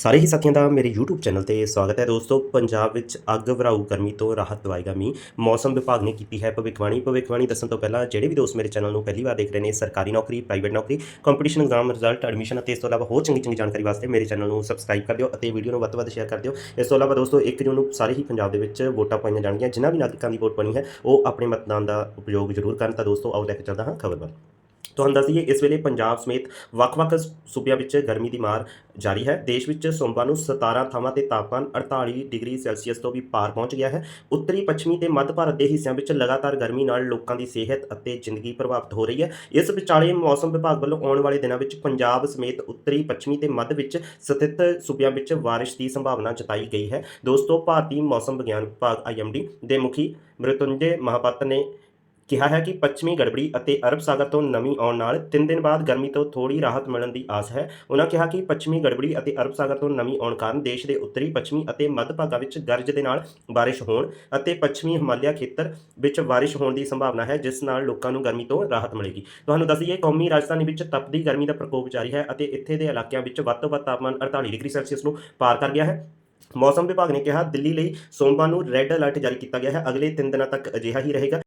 ਸਾਰੇ ਹੀ ਸਾਥੀਆਂ ਦਾ ਮੇਰੇ YouTube ਚੈਨਲ ਤੇ ਸਵਾਗਤ ਹੈ ਦੋਸਤੋ। ਪੰਜਾਬ ਵਿੱਚ ਅੱਗ ਵਰਾਊ ਗਰਮੀ ਤੋਂ ਰਾਹਤ ਦਵਾਏਗਾ ਮੀਂਹ। ਮੌਸਮ ਵਿਭਾਗ ਨੇ ਕੀਤੀ ਹੈ ਭਵਿੱਖਬਾਣੀ। ਭਵਿੱਖਬਾਣੀ ਦੱਸਣ ਤੋਂ ਪਹਿਲਾਂ ਜਿਹੜੇ ਵੀ ਦੋਸਤ ਮੇਰੇ ਚੈਨਲ ਨੂੰ ਪਹਿਲੀ ਵਾਰ ਦੇਖ ਰਹੇ ਨੇ, ਸਰਕਾਰੀ ਨੌਕਰੀ, ਪ੍ਰਾਈਵੇਟ ਨੌਕਰੀ ਕੰਪੀਟੀਸ਼ਨ ਐਗਜ਼ਾਮ ਰਿਜ਼ਲਟ ਐਡਮਿਸ਼ਨ ਅਤੇ ਇਸ ਤੋਂ ਇਲਾਵਾ ਹੋਰ ਚੰਗੀ ਚੰਗੀ ਜਾਣਕਾਰੀ ਵਾਸਤੇ ਮੇਰੇ ਚੈਨਲ ਨੂੰ ਸਬਸਕ੍ਰਾਈਬ ਕਰ ਦਿਓ ਅਤੇ ਵੀਡੀਓ ਨੂੰ ਵੱਧ ਤੋਂ ਵੱਧ ਸ਼ੇਅਰ ਕਰ ਦਿਓ। ਇਸ ਤੋਂ ਇਲਾਵਾ ਦੋਸਤੋ 1 ਜੂਨ ਨੂੰ ਸਾਰੇ ਹੀ ਪੰਜਾਬ ਦੇ ਵਿੱਚ ਵੋਟਾਂ ਪਾਈਆਂ ਜਾਣਗੀਆਂ। ਜਿਨ੍ਹਾਂ ਵੀ ਨਾਗਰਿਕਾਂ ਦੀ ਵੋਟ ਪਾਣੀ ਹੈ, ਉਹ ਆਪਣੇ ਮਤਦਾਨ ਦਾ ਉਪਯੋਗ ਜ਼ਰੂਰ ਕਰਨ। ਤਾਂ ਦੋਸਤੋ, ਆਓ ਲੈ ਕੇ ਚੱਲਦਾ ਹਾਂ ਖਬਰ ਵੱਲ। ਤੁਹਾਨੂੰ ਦੱਸ ਦਈਏ, ਇਸ ਵੇਲੇ ਪੰਜਾਬ ਸਮੇਤ ਵੱਖ-ਵੱਖ ਸੂਬਿਆਂ ਵਿੱਚ ਗਰਮੀ ਦੀ ਮਾਰ ਜਾਰੀ ਹੈ। ਦੇਸ਼ ਵਿੱਚ ਸੋਮਵਾਰ ਨੂੰ 17 ਥਾਵਾਂ ਤੇ ਤਾਪਮਾਨ 48 ਡਿਗਰੀ ਸੈਲਸੀਅਸ ਤੋਂ ਵੀ ਪਾਰ ਪਹੁੰਚ ਗਿਆ ਹੈ। ਉੱਤਰੀ, ਪੱਛਮੀ ਤੇ ਮੱਧ ਭਾਰਤ ਦੇ ਹਿੱਸਿਆਂ ਵਿੱਚ ਲਗਾਤਾਰ ਗਰਮੀ ਨਾਲ ਲੋਕਾਂ ਦੀ ਸਿਹਤ ਅਤੇ ਜ਼ਿੰਦਗੀ ਪ੍ਰਭਾਵਿਤ ਹੋ ਰਹੀ ਹੈ। ਇਸ ਵਿਚਾਲੇ ਮੌਸਮ ਵਿਭਾਗ ਵੱਲੋਂ ਆਉਣ ਵਾਲੇ ਦਿਨਾਂ ਵਿੱਚ ਪੰਜਾਬ ਸਮੇਤ ਉੱਤਰੀ, ਪੱਛਮੀ ਤੇ ਮੱਧ ਵਿੱਚ ਸਥਿਤ ਸੂਬਿਆਂ ਵਿੱਚ ਬਾਰਿਸ਼ ਦੀ ਸੰਭਾਵਨਾ ਜਤਾਈ ਗਈ ਹੈ। ਦੋਸਤੋ, ਭਾਰਤੀ ਮੌਸਮ ਵਿਗਿਆਨ ਵਿਭਾਗ ਆਈਐਮਡੀ ਦੇ ਮੁਖੀ ਮ੍ਰਿਤੁੰਜੇ ਮਹਾਪਤ ਨੇ ਕਿਹਾ ਹੈ ਕਿ ਪੱਛਮੀ ਗੜਬੜੀ ਅਤੇ ਅਰਬ ਸਾਗਰ ਤੋਂ ਨਮੀ ਆਉਣ ਨਾਲ 3 ਦਿਨ ਬਾਅਦ ਗਰਮੀ ਤੋਂ ਥੋੜੀ ਰਾਹਤ ਮਿਲਣ ਦੀ ਆਸ ਹੈ। ਉਹਨਾਂ ਕਿਹਾ ਕਿ ਪੱਛਮੀ ਗੜਬੜੀ ਅਤੇ ਅਰਬ ਸਾਗਰ ਤੋਂ ਨਮੀ ਆਉਣ ਕਾਰਨ ਦੇਸ਼ ਦੇ ਉੱਤਰੀ, ਪੱਛਮੀ ਅਤੇ ਮੱਧ ਭਾਗਾਂ ਵਿੱਚ ਗਰਜ ਦੇ ਨਾਲ ਬਾਰਿਸ਼ ਹੋਣ ਅਤੇ ਪੱਛਮੀ ਹਿਮਾਲਿਆ ਖੇਤਰ ਵਿੱਚ ਬਾਰਿਸ਼ ਹੋਣ ਦੀ ਸੰਭਾਵਨਾ ਹੈ, ਜਿਸ ਨਾਲ ਲੋਕਾਂ ਨੂੰ ਗਰਮੀ ਤੋਂ ਰਾਹਤ ਮਿਲੇਗੀ। ਤੁਹਾਨੂੰ ਦੱਸ ਦਈਏ ਕੌਮੀ ਰਾਜਧਾਨੀ ਵਿੱਚ ਤਪਦੀ ਗਰਮੀ ਦਾ ਪ੍ਰਕੋਪ ਜਾਰੀ ਹੈ ਅਤੇ ਇੱਥੇ ਦੇ ਇਲਾਕਿਆਂ ਵਿੱਚ ਵੱਧ ਤੋਂ ਵੱਧ ਤਾਪਮਾਨ 48 ਡਿਗਰੀ ਸੈਲਸੀਅਸ ਨੂੰ ਪਾਰ ਕਰ ਗਿਆ ਹੈ। ਮੌਸਮ ਵਿਭਾਗ ਨੇ ਕਿਹਾ, ਦਿੱਲੀ ਲਈ ਸੋਮਵਾਰ ਨੂੰ ਰੈੱਡ ਅਲਰਟ ਜਾਰੀ ਕੀਤਾ ਗਿਆ ਹੈ। ਅਗਲੇ 3 ਦਿਨਾਂ ਤੱਕ ਅਜਿਹਾ ਹੀ ਰਹੇਗਾ।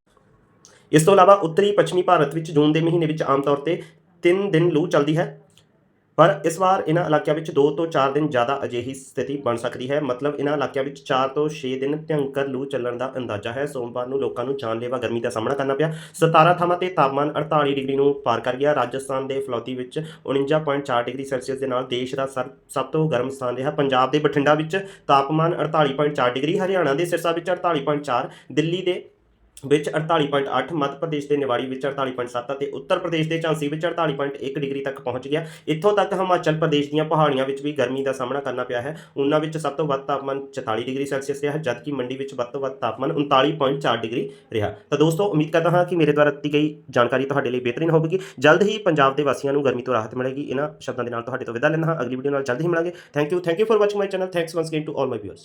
ਇਸ ਤੋਂ ਇਲਾਵਾ ਉੱਤਰੀ ਪੱਛਮੀ ਭਾਰਤ ਵਿੱਚ ਜੂਨ ਦੇ ਮਹੀਨੇ ਵਿੱਚ ਆਮ ਤੌਰ ਤੇ 3 ਦਿਨ ਲੂ ਚੱਲਦੀ ਹੈ। ਪਰ ਇਸ ਵਾਰ ਇਹਨਾਂ ਇਲਾਕਿਆਂ ਵਿੱਚ 2 ਤੋਂ 4 ਦਿਨ ਜ਼ਿਆਦਾ ਅਜਿਹੀ ਸਥਿਤੀ ਬਣ ਸਕਦੀ ਹੈ। ਮਤਲਬ ਇਹਨਾਂ ਇਲਾਕਿਆਂ ਵਿੱਚ 4 ਤੋਂ 6 ਦਿਨ ਭਿਅੰਕਰ ਲੂ ਚੱਲਣ ਦਾ ਅੰਦਾਜ਼ਾ ਹੈ। ਸੋਮਵਾਰ ਨੂੰ ਲੋਕਾਂ ਨੂੰ ਜਾਨਲੇਵਾ ਗਰਮੀ ਦਾ ਸਾਹਮਣਾ ਕਰਨਾ ਪਿਆ। 17 ਥਾਵਾਂ ਤੇ ਤਾਪਮਾਨ 48 ਡਿਗਰੀ ਨੂੰ ਪਾਰ ਕਰ ਗਿਆ। ਰਾਜਸਥਾਨ ਦੇ ਫਲੌਤੀ ਵਿੱਚ 49.4 ਡਿਗਰੀ ਸੈਲਸੀਅਸ ਦੇ ਨਾਲ ਦੇਸ਼ ਦਾ ਸਰ- ਸਭ ਤੋਂ ਗਰਮ ਸਥਾਨ ਰਿਹਾ। ਪੰਜਾਬ ਦੇ ਬਠਿੰਡਾ ਵਿੱਚ ਤਾਪਮਾਨ 48.4 ਡਿਗਰੀ, ਹਰਿਆਣਾ ਦੇ ਸਿਰਸਾ ਵਿੱਚ 48.4 ਦਿੱਲੀ ਦੇ ਵਿੱਚ 48.8 ਮੱਧ ਪ੍ਰਦੇਸ਼ ਦੇ ਨਿਵਾੜੀ ਵਿੱਚ 48.7 ਅਤੇ ਉੱਤਰ ਪ੍ਰਦੇਸ਼ ਦੇ ਝਾਂਸੀ ਵਿੱਚ 48.1 ਡਿਗਰੀ ਤੱਕ ਪਹੁੰਚ ਗਿਆ। ਇੱਥੋਂ ਤੱਕ ਹਿਮਾਚਲ ਪ੍ਰਦੇਸ਼ ਦੀਆਂ ਪਹਾੜੀਆਂ ਵਿੱਚ ਵੀ ਗਰਮੀ ਦਾ ਸਾਹਮਣਾ ਕਰਨਾ ਪਿਆ ਹੈ। ਉਹਨਾਂ ਵਿੱਚ ਸਭ ਤੋਂ ਵੱਧ ਤਾਪਮਾਨ 44 ਡਿਗਰੀ ਸੈਲਸੀਅਸ ਰਿਹਾ, ਜਦਕਿ ਮੰਡੀ ਵਿੱਚ ਵੱਧ ਤੋਂ ਵੱਧ ਤਾਪਮਾਨ 39.4 ਡਿਗਰੀ ਰਿਹਾ। ਤਾਂ ਦੋਸਤੋ, ਉਮੀਦ ਕਰਦਾ ਹਾਂ ਕਿ ਮੇਰੇ ਦੁਆਰਾ ਦਿੱਤੀ ਗਈ ਜਾਣਕਾਰੀ ਤੁਹਾਡੇ ਲਈ ਬਿਹਤਰੀਨ ਹੋਵੇਗੀ। ਜਲਦ ਹੀ ਪੰਜਾਬ ਦੇ ਵਾਸੀਆਂ ਨੂੰ ਗਰਮੀ ਤੋਂ ਰਾਹਤ ਮਿਲੇਗੀ। ਇਹਨਾਂ ਸ਼ਬਦਾਂ ਦੇ ਨਾਲ ਤੁਹਾਡੇ ਤੋਂ ਵਿਦਾ ਲੈਂਦਾ ਹਾਂ। ਅਗਲੀ ਵੀਡੀਓ ਨਾਲ ਜਲਦ ਹੀ ਮਿਲਾਂਗੇ। Thank you thank you for watching my channel thanks once again to all my viewers